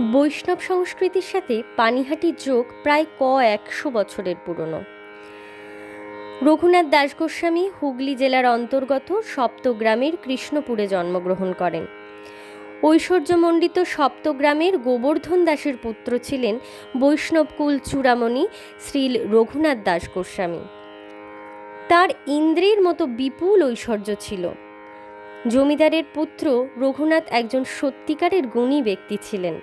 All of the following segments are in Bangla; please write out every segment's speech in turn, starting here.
বৈষ্ণব সংস্কৃতির সাথে পানিহাটির যোগ প্রায় ক একশো বছরের পুরনো। রঘুনাথ দাস গোস্বামী হুগলি জেলার অন্তর্গত সপ্তগ্রামের কৃষ্ণপুরে জন্মগ্রহণ করেন। ঐশ্বর্যমণ্ডিত সপ্তগ্রামের গোবর্ধন দাসের পুত্র ছিলেন বৈষ্ণবকুল চূড়ামণি শ্রী রঘুনাথ দাস গোস্বামী। তার ইন্দ্রের মতো বিপুল ঐশ্বর্য ছিল। জমিদারের পুত্র রঘুনাথ একজন সত্যিকারের গুণী ব্যক্তি ছিলেন।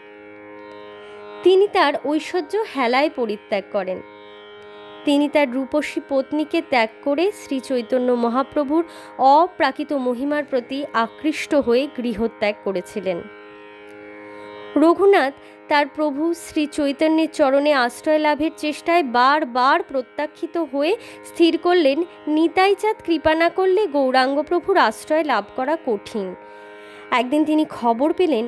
তিনি তার ঐশ্বর্য হেলায় পরিত্যাগ করেন। তিনি তার রূপসী পত্নীকে ত্যাগ করে শ্রী চৈতন্য মহাপ্রভুর অপ্রাকৃত মহিমার প্রতি আকৃষ্ট হয়ে গৃহত্যাগ করেছিলেন। রঘুনাথ তার প্রভু শ্রী চৈতন্যের চরণে আশ্রয় লাভের চেষ্টায় বারবার প্রত্যাখ্যিত হয়ে স্থির করলেন নিতাইচাঁদ কৃপা না করলে গৌরাঙ্গ প্রভুর আশ্রয় লাভ করা কঠিন। একদিন তিনি খবর পেলেন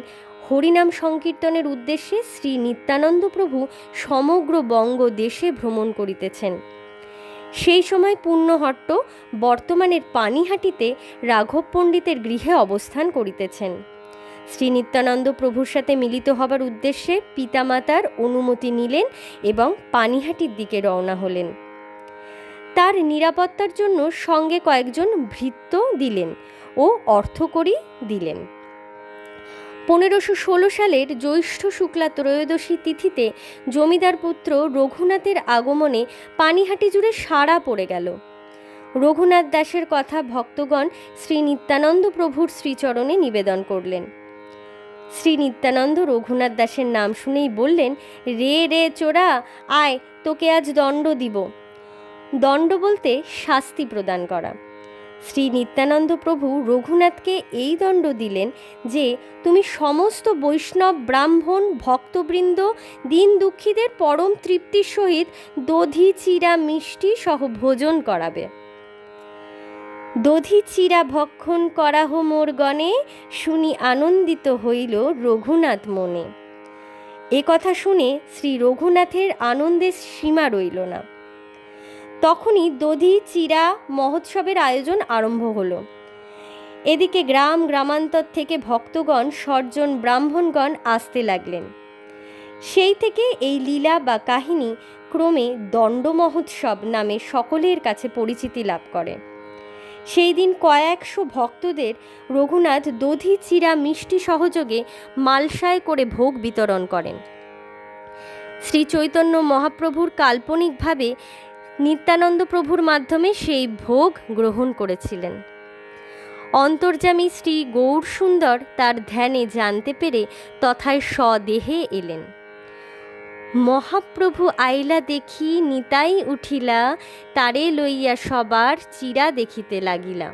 হরিনাম সংকীর্তনের উদ্দেশ্যে শ্রী নিত্যানন্দ প্রভু সমগ্র বঙ্গ দেশে ভ্রমণ করিতেছেন। সেই সময় পুণ্যহট্ট বর্তমানের পানিহাটিতে রাঘব পণ্ডিতের গৃহে অবস্থান করিতেছেন। শ্রী নিত্যানন্দ প্রভুর সাথে মিলিত হবার উদ্দেশ্যে পিতামাতার অনুমতি নিলেন এবং পানিহাটির দিকে রওনা হলেন। তার নিরাপত্তার জন্য সঙ্গে কয়েকজন ভৃত্য দিলেন ও অর্থকরী দিলেন। পনেরোশো ষোলো সালের জ্যৈষ্ঠ শুক্লা ত্রয়োদশী তিথিতে জমিদার পুত্র রঘুনাথের আগমনে পানিহাটি জুড়ে সাড়া পড়ে গেল। রঘুনাথ দাসের কথা ভক্তগণ শ্রী নিত্যানন্দ প্রভুর শ্রীচরণে নিবেদন করলেন। শ্রী নিত্যানন্দ রঘুনাথ দাসের নাম শুনেই বললেন, রে রে, চোরা, আয়, তোকে আজ দণ্ড দিব। দণ্ড বলতে শাস্তি প্রদান করা। শ্রী নিত্যানন্দ প্রভু রঘুনাথকে এই দণ্ড দিলেন যে তুমি সমস্ত বৈষ্ণব, ব্রাহ্মণ, ভক্তবৃন্দ, দিন দুঃখীদের পরম তৃপ্তির সহিত দধি, চিরা, মিষ্টি সহ ভোজন করাবে। দধি, চিরা, ভক্ষণ করাহ মোর গণে, শুনি আনন্দিত হইল রঘুনাথ মনে। এ কথা শুনে শ্রী রঘুনাথের আনন্দের সীমা রইল না। তখনই দধি, চিরা মহোৎসবের আয়োজন আরম্ভ হলো। এদিকে গ্রাম, গ্রামান্তর থেকে ভক্তগণ, সজ্জন, ব্রাহ্মণগণ আসতে লাগলেন। সেই থেকে এই লীলা বা কাহিনী ক্রমে দণ্ড মহোৎসব নামে সকলের কাছে পরিচিতি লাভ করে। সেই দিন কয়েকশো ভক্তদের রঘুনাথ দধি, চিরা মিষ্টি সহযোগে মালসায় করে ভোগ বিতরণ করেন। শ্রী চৈতন্য মহাপ্রভুর কাল্পনিকভাবে নিত্যানন্দ প্রভুর মাধ্যমে সেই ভোগ গ্রহণ করেছিলেন। অন্তর্যামী শ্রী গৌর সুন্দর তার ধ্যানে জানতে পেরে তথায় স্বদেহে এলেন। মহাপ্রভু আইলা দেখি নিতাই উঠিলা, তারে লইয়া সবার চিরা দেখিতে লাগিলা।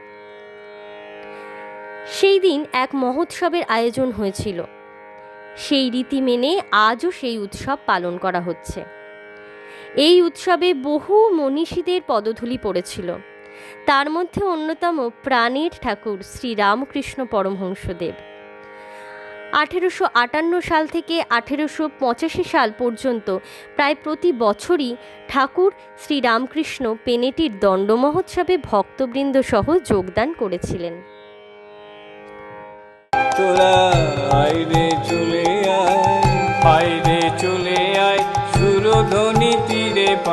সেই দিন এক মহোৎসবের আয়োজন হয়েছিল। সেই রীতি মেনে আজও সেই উৎসব পালন করা হচ্ছে। এই উৎসবে বহু মনীষীদের পদধূলি পড়েছিল। তার মধ্যে অন্যতম প্রাণের ঠাকুর শ্রী রামকৃষ্ণ পরমহংসদেব। আঠেরোশো আটান্ন সাল থেকে আঠেরোশো পঁচাশি সাল পর্যন্ত প্রায় প্রতি বছরই ঠাকুর শ্রী রামকৃষ্ণ পেনেটির দণ্ড মহোৎসবে ভক্তবৃন্দ সহ যোগদান করেছিলেন।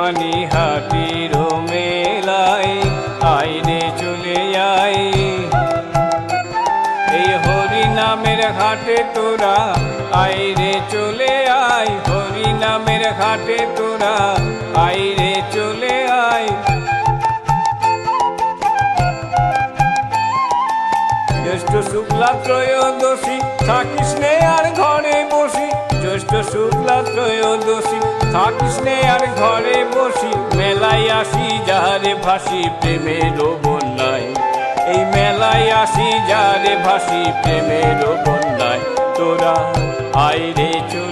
পানি হাটির মেলায় আইরে চলে আয়। এই হরি নামের ঘাটে তোরা আইরে চলে আয়। হরি নামের ঘাটে তোরা আইরে চলে আয়। জ্যৈষ্ঠ শুক্লা ত্রয়োদশী থাকিস নে আর ঘরে বসি। জ্যৈষ্ঠ শুক্লা ত্রয়োদশী থাকিস নে আর ঘরে বসি, মেলায় আসি যাহারে ভাসি প্রেমের বন্যায় এই মেলায় আসি যারে ভাসি প্রেমের বন্যায় তোরা আইরে চলে